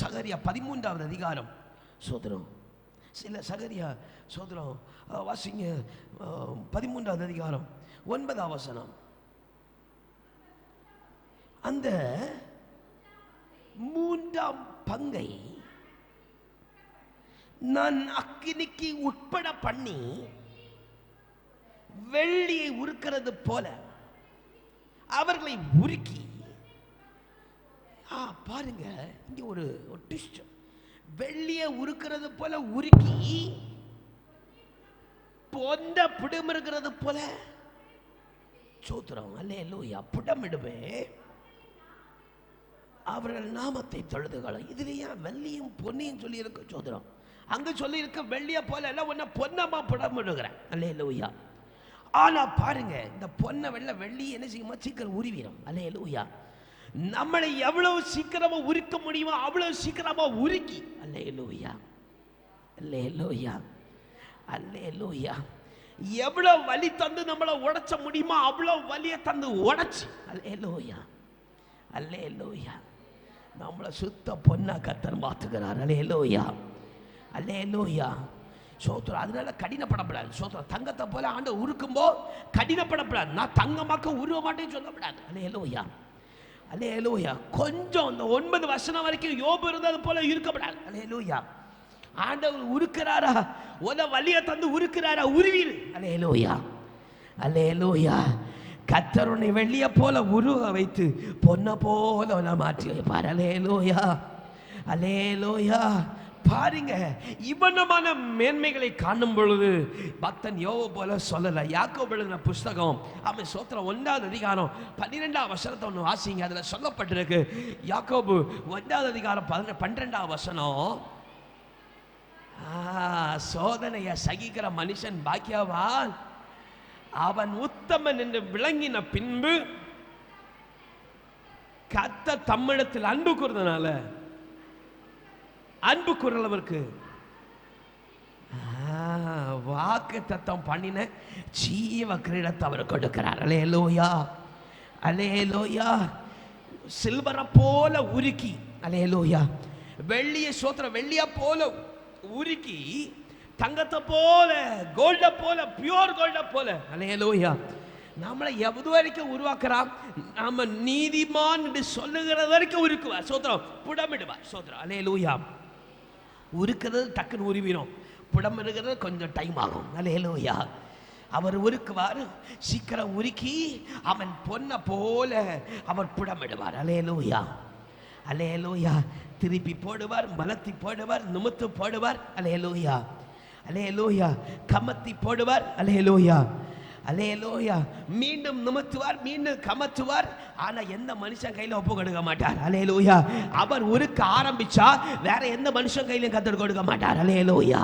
சகரியா பதிமூன்றாவது அதிகாரம். சோதரம் சில சகரியா சோதரம் வாசிங்க பதிமூன்றாவது அதிகாரம் ஒன்பதாம் வசனம். அந்த மூன்றாம் பங்கை நான் அக்கினிக்கு உட்பட பண்ணி வெள்ளியை உருக்கிறது போல அவர்களை உருக்கி ஆ பாருங்க இங்க ஒரு ட்விஸ்ட் வெள்ளியை உருக்கிறது போல உருக்கி பொந்த பிடமிருக்கிறது போல சோத்திரம் அல்லே லூயா புடமிடுவே அவர்கள் நாமத்தை தொழுதுகளும் இதுல ஏன் வெள்ளியும் பொன்னியும் சொல்லி இருக்க சோதரம் அங்க சொல்லி இருக்க வெள்ளிய போல எல்லாம் ஒன்ன பொன்னமா புடமிடுகிறேன். அல்லே லூயா ஆனா பாருங்க இந்த பொன்னை வெள்ள வெள்ளி என்ன செய்யுமா சீக்கிரம் உருவிடும் அல்லே லூயா நம்மளை எவ்வளவு சீக்கிரமா உருக்க முடியுமோ அவ்வளவு சீக்கிரமா உருக்கி. அல்லே லோயா அல்லே லோயா அல்லே லோயா எவ்வளவு வலி தந்து நம்மளை உடைச்ச முடியுமோ அவ்வளவு வலியை தந்து உடைச்சி. அல்லே லோயா அல்லே லோயா நம்மளை சுத்த பொண்ணா கத்தர் மாத்துகிறார். அல்லே லோயா அல்லே லோயா சோத்திரம் அதனால கடினப்படப்படாது. சோத்திரம் தங்கத்தை போல ஆண்டு உருக்கும்போ கடினப்படப்படாது. நான் தங்கமாக்க உருவ மாட்டேன்னு சொல்லப்படாது. அல்லே லோயா அல்லே லூயா கொஞ்சம் இந்த ஒன்பது வருஷம் வரைக்கும் யோபு இருந்தது போல இருக்கப்படாது. அல்லே லூயா ஆண்டவர் உருக்கிறாரா? உத வழியை தந்து உருக்கிறாரா? உருவீரு அலே லூயா அலே லூயா கத்தருனை வெள்ளிய போல உருவ வைத்து பொன்ன போல மாற்றி வைப்பார். அலே லோயா அலே லோயா பாருங்க இவனமான மேன்மைகளை காணும் பொழுது பக்தன் யோவோ போல சொல்லல. யாக்கோ எழுதின புஸ்தகம் அவன் சோத்திரம் ஒன்றாவது அதிகாரம் பன்னிரெண்டாம் வசனத்தை ஒன்று வாசிங்க. அதில் சொல்லப்பட்டிருக்கு யாக்கோபு ஒன்றாவது அதிகாரம் பதின பன்னிரெண்டாம் வசனம் சோதனையை சகிக்கிற மனுஷன் பாக்கியவான். அவன் உத்தமன் என்று விளங்கின பின்பு கத்த தம்மிடத்தில் அன்பு கூறுறதுனால அன்பு கூறலவருக்கு வாக்கு தத்தம் பண்ணின ஜீவ கிரீடத்தை அவர் கொடுக்கிறார். அலே லோயா அலே லோயா சில்வரை போல உருக்கி அலே லோயா வெள்ளிய சோத்திர வெள்ளியா போல உருக்கி தங்கத்தை போல கோல்ட போல பியூர் கோல்ட போல அலே லோயா நம்மளை எவது வரைக்கும் உருவாக்குறான்? நாம நீதிமான் சொல்லுகிறது வரைக்கும் உருக்குவார். சோத்திரம் புடமிடுவார். சோத்திரம் அலையலூயா உருக்கிறது டக்குன்னு உருவிடும் புடமிடுகிறது கொஞ்சம் டைம் ஆகும். அலையலூயா. அவர் உருக்குவார். சீக்கிரம் உருக்கி அவன் பொன்னை போல அவர் புடமிடுவார். அலையலோயா. அலையலோயா. திருப்பி போடுவார் மலத்தி போடுவார் நிமித்து போடுவார். அலையலோயா. அலையலோயா. கமத்தி போடுவார். அலையலோயா. அலையலூயா மீண்டும் நிமித்துவார் மீண்டும் கமத்துவார். ஆனா எந்த மனுஷன் கையில ஒப்பு கொடுக்க மாட்டார். அலையலூயா அவர் உருக்க ஆரம்பிச்சா வேற எந்த மனுஷன் கையிலும் கத்தர் கொடுக்க மாட்டார். அலையலூயா